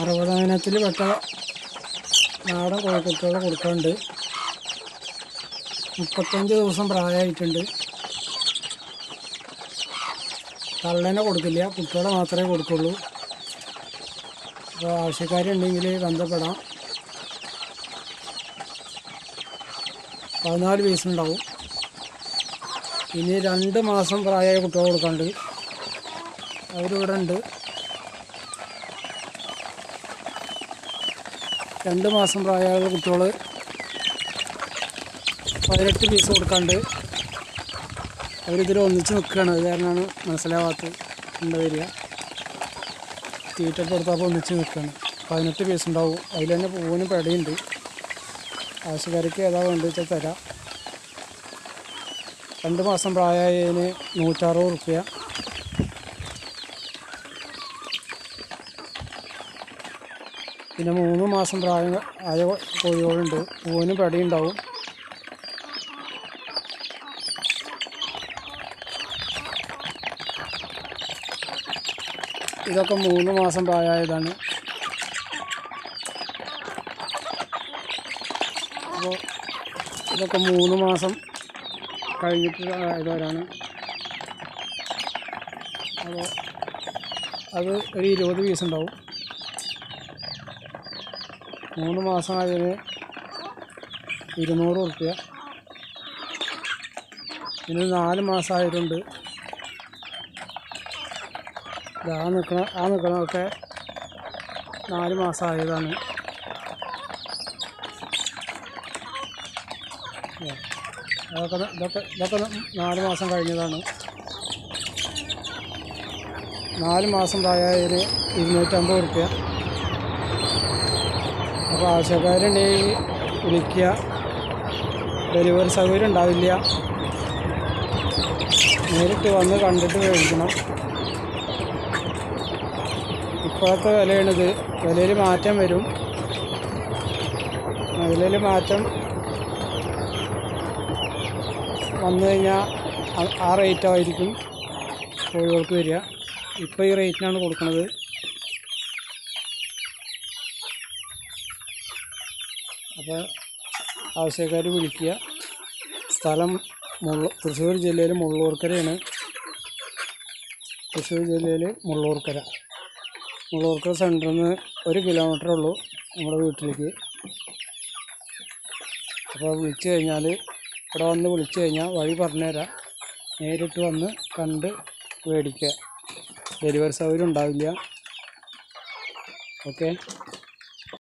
അറുപതിനത്തിൽ പെട്ട നാടൻ കോഴിക്കുട്ടികളെ കൊടുക്കാറുണ്ട് മുപ്പത്തഞ്ച് ദിവസം പ്രായമായിട്ടുണ്ട്. തള്ളേനെ കൊടുക്കില്ല കുട്ടികളെ മാത്രമേ കൊടുക്കുള്ളൂ. അപ്പോൾ ആവശ്യക്കാരുണ്ടെങ്കിൽ ബന്ധപ്പെടാം. പതിനാല് പീസുണ്ടാവും ഇനി രണ്ട് മാസം പ്രായമായ കുട്ടികൾ കൊടുക്കാണ്ട് അവരിവിടെ ഉണ്ട് രണ്ട് മാസം പ്രായമുള്ള കുട്ടികൾ പതിനെട്ട് പീസ് കൊടുക്കാണ്ട് അവരിതിൽ ഒന്നിച്ച് നിൽക്കുകയാണ് അത് കാരണമാണ് മനസ്സിലാവാത്തത് എന്താ വരിക. തീറ്റ കൊടുത്തപ്പോൾ ഒന്നിച്ച് നിൽക്കുകയാണ് പതിനെട്ട് പീസ് ഉണ്ടാവും. അതിൽ തന്നെ പൂവിന് പെടയുണ്ട്. ആവശ്യക്കാർക്ക് ഏതാ വേണ്ടത് വെച്ചാൽ തരാം. രണ്ട് മാസം പ്രായമായതിന് നൂറ്ററുപത് റുപ്യ പിന്നെ മൂന്ന് മാസം പ്രായം ആയ കോഴികളുണ്ട്. പൂവിന് പെടയുണ്ടാവും. ഇതൊക്കെ മൂന്ന് മാസം പ്രായമായതാണ്. അപ്പോൾ ഇതൊക്കെ മൂന്ന് മാസം കഴിഞ്ഞിട്ട് ആയതവരാണ് അപ്പോൾ അത് ഒരു ഇരുപത് പീസ് ഉണ്ടാവും. മൂന്ന് മാസം ആയതിന് ഇരുന്നൂറ് റുപ്യ ഇനി നാല് മാസം ആയതുണ്ട് ആ നിൽക്കണ ആ നിൽക്കണതൊക്കെ നാല് മാസം ആയതാണ് ഏ, അതൊക്കെ ഇതൊക്കെ ഇതൊക്കെ നാല് മാസം കഴിഞ്ഞതാണ്. നാല് മാസം പ്രായമായതിന് ഇരുന്നൂറ്റമ്പത് റുപ്യ അപ്പോൾ ആവശ്യക്കാരുണ്ടെങ്കിൽ വിളിക്കുക. ഡെലിവറി സൗകര്യം ഉണ്ടാവില്ല. നേരിട്ട് വന്ന് കണ്ടിട്ട് മേടിക്കണം. ഇപ്പോഴത്തെ വിലയാണിത്. വിലയിൽ മാറ്റം വരും. വിലയിൽ മാറ്റം വന്നു കഴിഞ്ഞാൽ ആ- റേറ്റായിരിക്കും കോഴികൾക്ക് വരിക. ഇപ്പോൾ ഈ റേറ്റിനാണ് കൊടുക്കുന്നത് അപ്പോൾ ആവശ്യക്കാർ വിളിക്കുക. സ്ഥലം മുള്ള തൃശ്ശൂർ ജില്ലയിൽ മുള്ളൂർക്കരയാണ്. തൃശ്ശൂർ ജില്ലയിൽ മുള്ളൂർക്കര. മുള്ളൂർക്കര സെന്ററിൽ നിന്ന് ഒരു കിലോമീറ്റർ ഉള്ളൂ നമ്മുടെ വീട്ടിലേക്ക്. അപ്പോൾ വിളിച്ചു കഴിഞ്ഞാൽ ഇവിടെ വന്ന് വിളിച്ചു കഴിഞ്ഞാൽ വഴി പറഞ്ഞുതരാം നേരിട്ട് വന്ന് കണ്ട് മേടിക്കുക. ഡെലിവറി സൗകര്യം ഉണ്ടാവില്ല. ഓക്കെ.